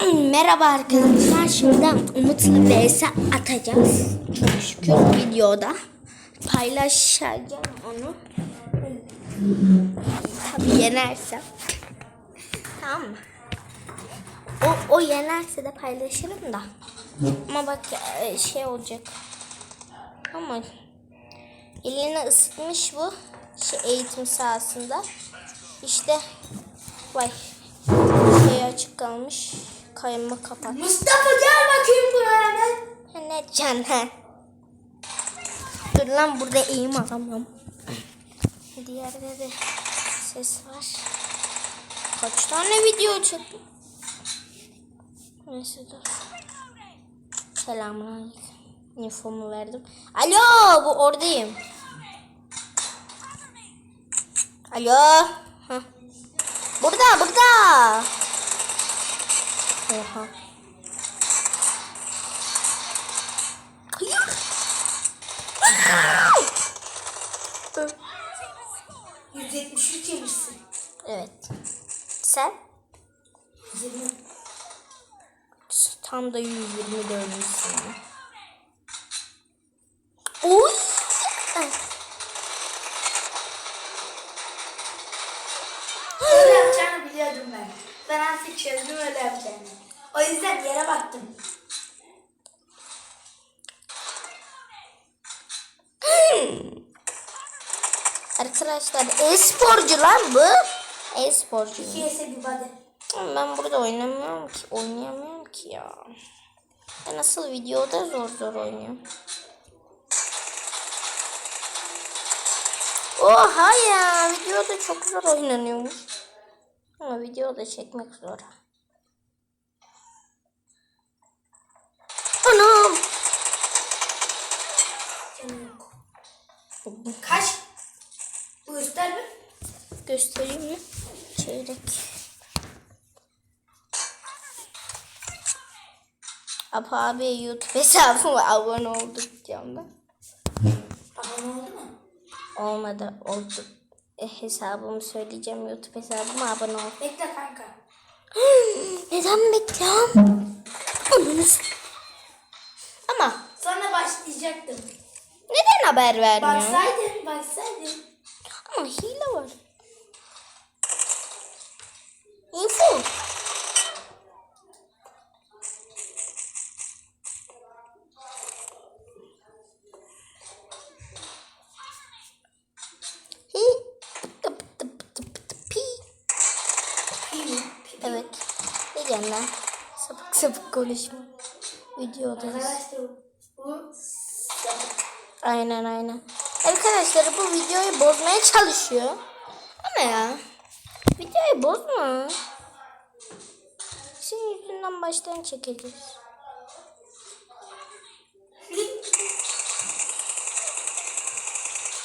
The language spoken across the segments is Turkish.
Merhaba arkadaşlar. Şimdi Umut'la vs atacağız. Çok şükür videoda. Paylaşacağım onu. Tabii yenersem. Tamam mı? O, o yenerse de paylaşırım da. Ama bak e, şey olacak. Ama elini ısıtmış bu şey, eğitim sahasında. İşte vay şey açık kalmış. Kayma kapat. Mustafa gel bakayım buraya hemen. Ne can he. Dur lan burada eğim alamam. Diğerde de ses var. Kaç tane video çektim? Neyse dur. Selamünaleyküm. Infomu verdim. Alo bu oradayım. Alo. Heh. Burada burada. Oha. Hayır. Dur. 173 yemişsin. Evet. Sen? 120. Tam da 120 dönmüşsün. Oy. Ay. Öyle yapacağını biliyordum ben. Çözdüm öyle yapacağını. O yüzden yere baktım. Arkadaşlar e-sporcu lan bu. E-sporcu. Ben burada oynamıyorum ki. Oynayamıyorum ki ya. Ben nasıl videoda zor zor oynuyorum. Oha ya. Videoda çok zor oynanıyormuş. Ama videoda çekmek zor. Anam. Canım. Kaç? Göster mi? Göstereyim mi? Çeyrek. Apa abi YouTube hesabıma abone olduk ben. Abone oldu mu? Olmadı oldu. E, hesabımı söyleyeceğim YouTube hesabıma abone ol. Bekle kanka. Neden bekliyorum? Ama Sonra başlayacaktım. neden haber vermiyor? Baksaydın, baksaydın. Ama hile var. Info. Hi. Pıtı pıtı pıtı pıtı pi. İyi mi? Evet. Ne diyorsun lan? Sapık sapık konuşma. Videodayız. Aynen aynen. Arkadaşlar bu videoyu bozmaya çalışıyor. Ama ya. Videoyu bozma. Senin yüzünden baştan çekeceğiz.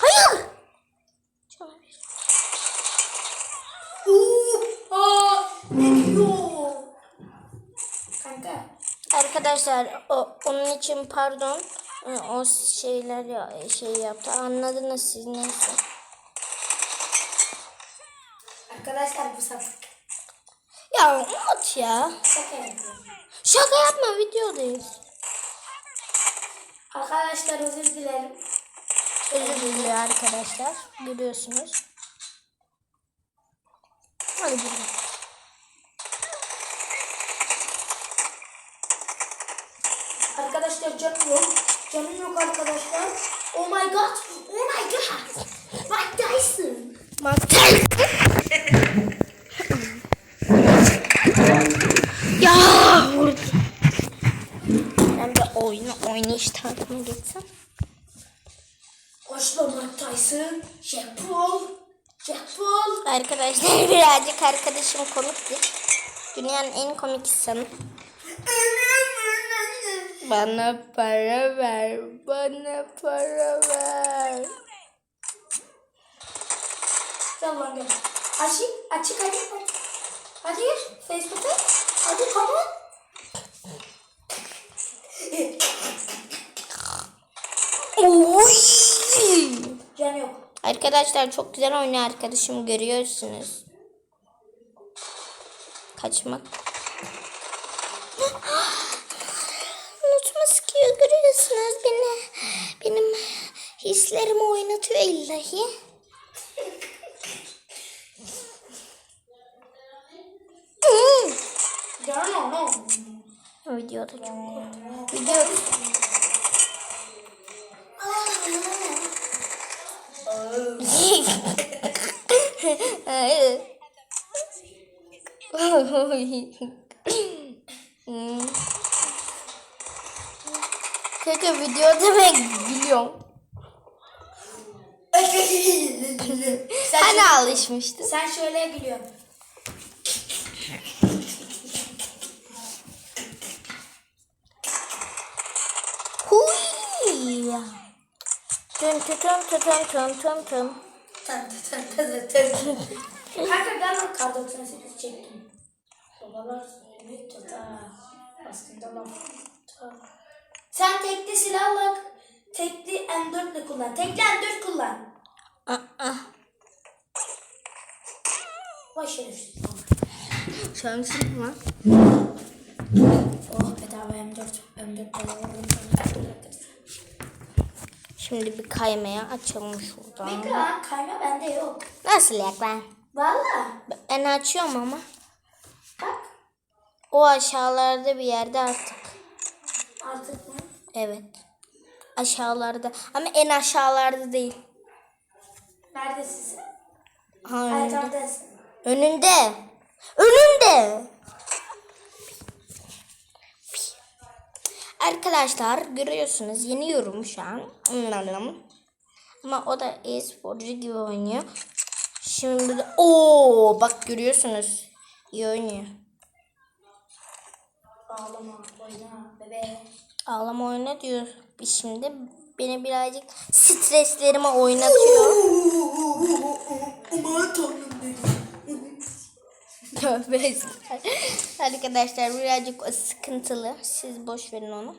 Hayır. Çok Uuu, aa, ne diyor? Kanka, Arkadaşlar o, onun için pardon. Ee, O şeyler ya, şey yaptı. Anladınız siz neyse. arkadaşlar bu sapık. Ya Umut ya. Şaka yapıyorum. Şaka yapma videodayız. Arkadaşlar özür dilerim. Özür diliyor arkadaşlar. Görüyorsunuz. Hadi gidelim. Arkadaşlar canım yok. Canım yok arkadaşlar. Oh my god. Oh my god. Mike Tyson. Mantık. ya vurdu. Ben de oyunu oynayış tarzına geçsem. Oslo Mike Tyson. Jack Paul. Jack Paul. Arkadaşlar birazcık arkadaşım komikti. Dünyanın en komik insanı. Bana para ver. Bana para ver. Lan gel. Açık, açık, açık. Hadi gir. Facebook'a. Hadi come on. Oy! Can yok. Arkadaşlar çok güzel oynuyor arkadaşım görüyorsunuz. Kaçmak. Yapıyorsunuz beni? Benim hislerimi oynatıyor illahi. Videoda çok korktum. Video Hayır. Kanka video demek gülüyorum. sen, Hani alışmıştın? sen şöyle gülüyorsun. Huy. Tın tın tın tın tın tın tın. Kanka gel bak kar 98 çektim. Babalar büyük tutar. Aslında laf tutar. Sen tekli silahla tekli M4 ile kullan. Tekli M4 kullan. Aa, şerefsiz. şansın mı? Oh bedava M4. M4 bedava. Şimdi bir kaymaya açalım şuradan. Bekle lan kayma bende yok. Nasıl yak ben? Valla. Ben açıyorum ama. Bak. O aşağılarda bir yerde artık. Artık? Evet. Aşağılarda. Ama en aşağılarda değil. Neredesin? Ha, önünde. Önünde. Önünde. Arkadaşlar görüyorsunuz yeniyorum şu an. Ama o da e-sporcu gibi oynuyor. Şimdi de o bak görüyorsunuz. İyi oynuyor. Ağlama, oyna, bebeğe. Ağlama oyna diyor. Şimdi beni birazcık streslerime oynatıyor. Aman tanrım benim. Tövbe. Arkadaşlar birazcık o sıkıntılı. Siz boş verin onu.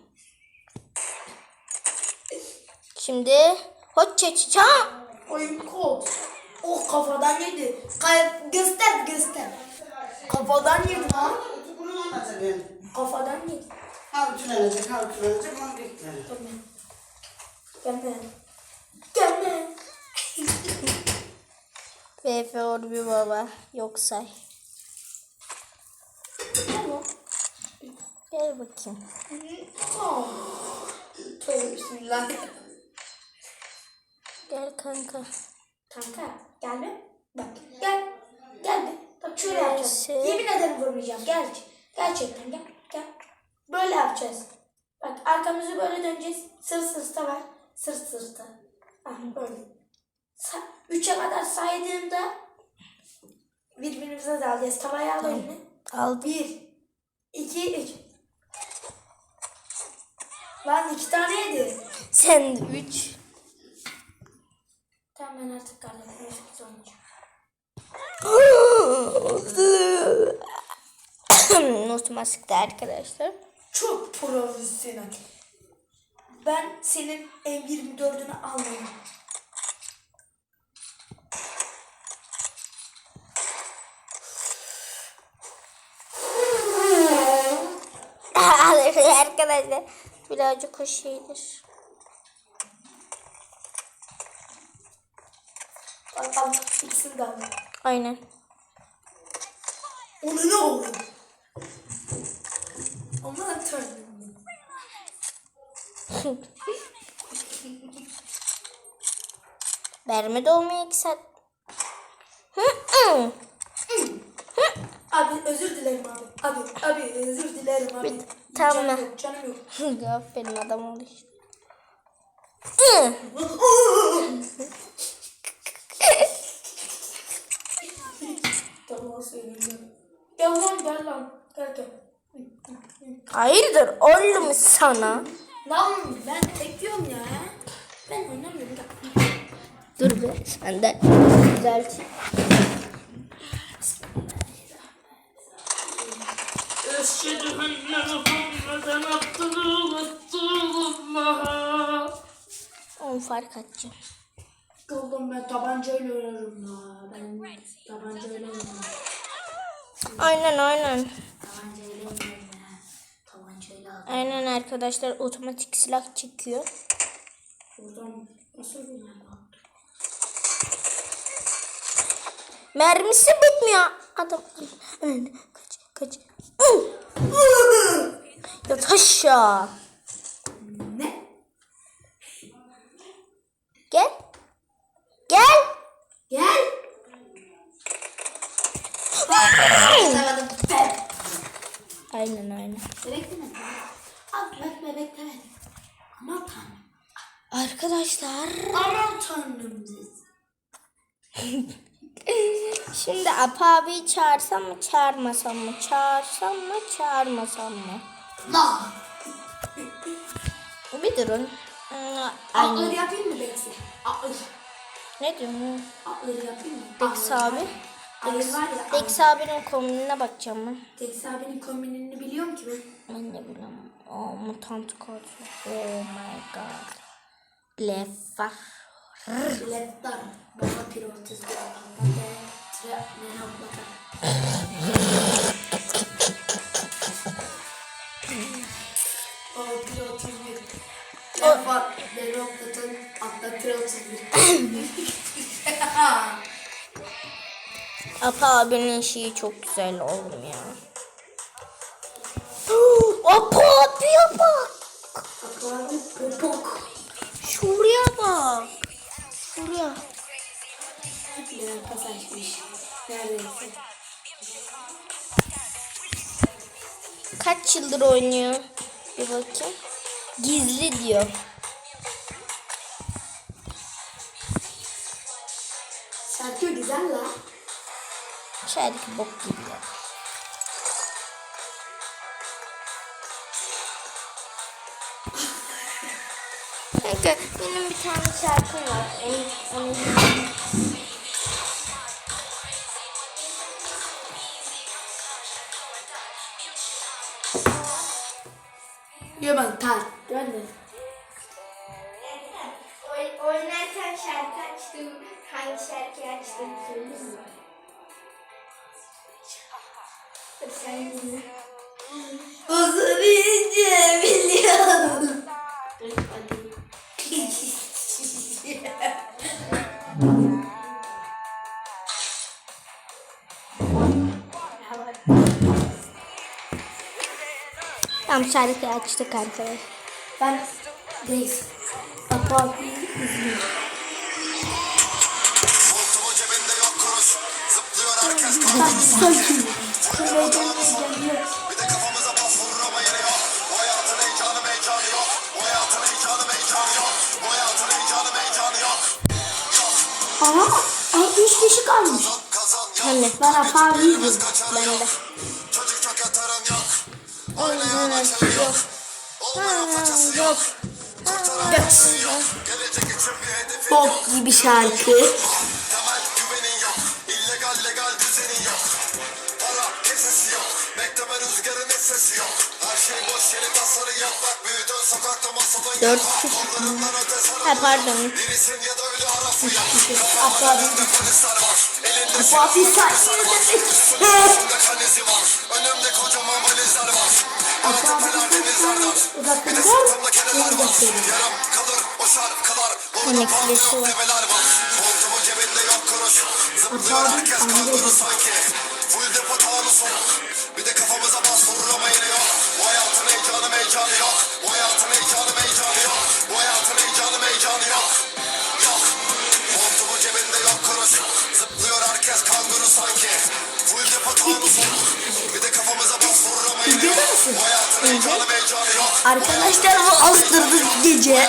Şimdi hoçça çça. Oyun kod. Oh kafadan yedi. Kay göster göster. Kafadan yedi lan. Kafadan yedi. Halkılanacak, halkılanacak, onu beklerim. Gelme. Gelme. VF Orbi baba. Yok say. Tamam. Gel bakayım. Oh. Tövbe bismillah. Gel kanka. Kanka gelme. Bak gel. Gel be. Bak şöyle yapacağız. Şey- Yemin ederim vurmayacağım. Gel. Gerçekten gel. Böyle yapacağız. Bak arkamızı böyle döneceğiz. Sırt sırta var. Sırt sırta. Ah böyle. Sa- üçe kadar saydığımda birbirimize dalacağız. Tavaya al elini. Al. Bir, iki, üç. Lan iki tane yedi. Sen de üç. Tamam ben artık kardeşim eşit oynayacağım. Notuma sıktı arkadaşlar. Çok profesyonel. Ben senin M24'ünü almayayım. arkadaşlar birazcık o şeydir. İkisini de al. Aynen. Onu ne oldu? Tanrım. Verme de olmuyor iki saat. Abi özür dilerim abi. Abi abi özür dilerim abi. Tamam. Canım yok canım yok. Aferin adam oldu işte. Tamam söyleyeceğim. Gel lan gel lan. Gel gel. Hayırdır oğlum sana? Lan ben bekliyorum ya. Ben oynamıyorum. Gel. Dur be sen de Resulullah. On fark atacağım. Oğlum ben tabancayla oynarım ya. Ben tabancayla oynarım. Aynen aynen. Aynen arkadaşlar otomatik silah çekiyor. Mermisi bitmiyor. Adam kaç kaç. Yat aşağı. Ne? Gel. Gel. Gel. Yakaladım. Ben. Aynen aynen. Bebek demedim. Al bebek demedim. Aman tanrım. Arkadaşlar Aman tanrım siz. şimdi Apa abiyi çağırsam mı çağırmasam mı? Çağırsam mı çağırmasam mı? La. Bir durun. Ay, yapayım mı Bex'i? Ağır. ne diyorsun? Ağır yapayım mı? Ağır. abi. Dex, var ya. Dex abinin kombinine bakacağım ben. Dex abinin kombinini biliyorum ki ben. Ben de bilmem. Oh, mutant kod. Oh my god. Lefar. Lettar. Baba pirotiz bir anlamda. Tre ne yapmadan. Baba pirotiz bir. Lettar. Apa abinin şeyi çok güzel oğlum ya. Apa abiye bak. Popok. Şuraya bak. Şuraya. Bir pas açmış. Neredeyse. Kaç yıldır oynuyor? Bir bakayım. Gizli diyor. Şarkı bok gibi ya. Kanka benim bir tane şarkım var. Onu, onu Yaman tar. Gönder. Oynarken şarkı açtım. Hangi şarkıyı açtım söyleyeyim mi? Uzun ince biliyorum. Tam şarkıyı açtık arkadaşlar. Ben Reis. Papa izliyorum. Montumun cebinde yok kuruş. Zıplıyor herkes Aha. Ay kişi kalmış. Yok. Hani Ben izliyorum. Kaçarı ben de. Yok. Açı yok. Yok. Bok gibi şarkı. Yok. Bekleme rüzgarın sesi yok. Her şey boş yeri tasarı yok. Bak büyüdün sokakta masalın yok. Dört sarı Ha pardon. Birisin ya da ölü arası yok. Papa Önümde polisler var. Elinde saçma Üstünde kanizi var. Önümde kocaman valizler var. Bana tepeler denizlerden. Bir de sırtımda keneler var. Yaram kalır o şarkılar. Burada bağlı var. develer var. Montumun cebinde yok kuruş. Zıplıyor herkes kanguru sanki. Full depo tağını sonu. Bir de kafamıza bas vurur ama yine yok. Bu hayatın heyecanı heyecanı yok. Bu hayatın heyecanı heyecanı yok. Bu hayatın heyecanı heyecanı yok. Yok. Montumun cebinde yok kuruş. Zıplıyor herkes kanguru sanki. Full depo tağını sonu. Bir de kafamıza bas vurur ama yine yok. Bu hayatın heyecanı heyecanı yok. Arkadaşlar bu astırdık gece.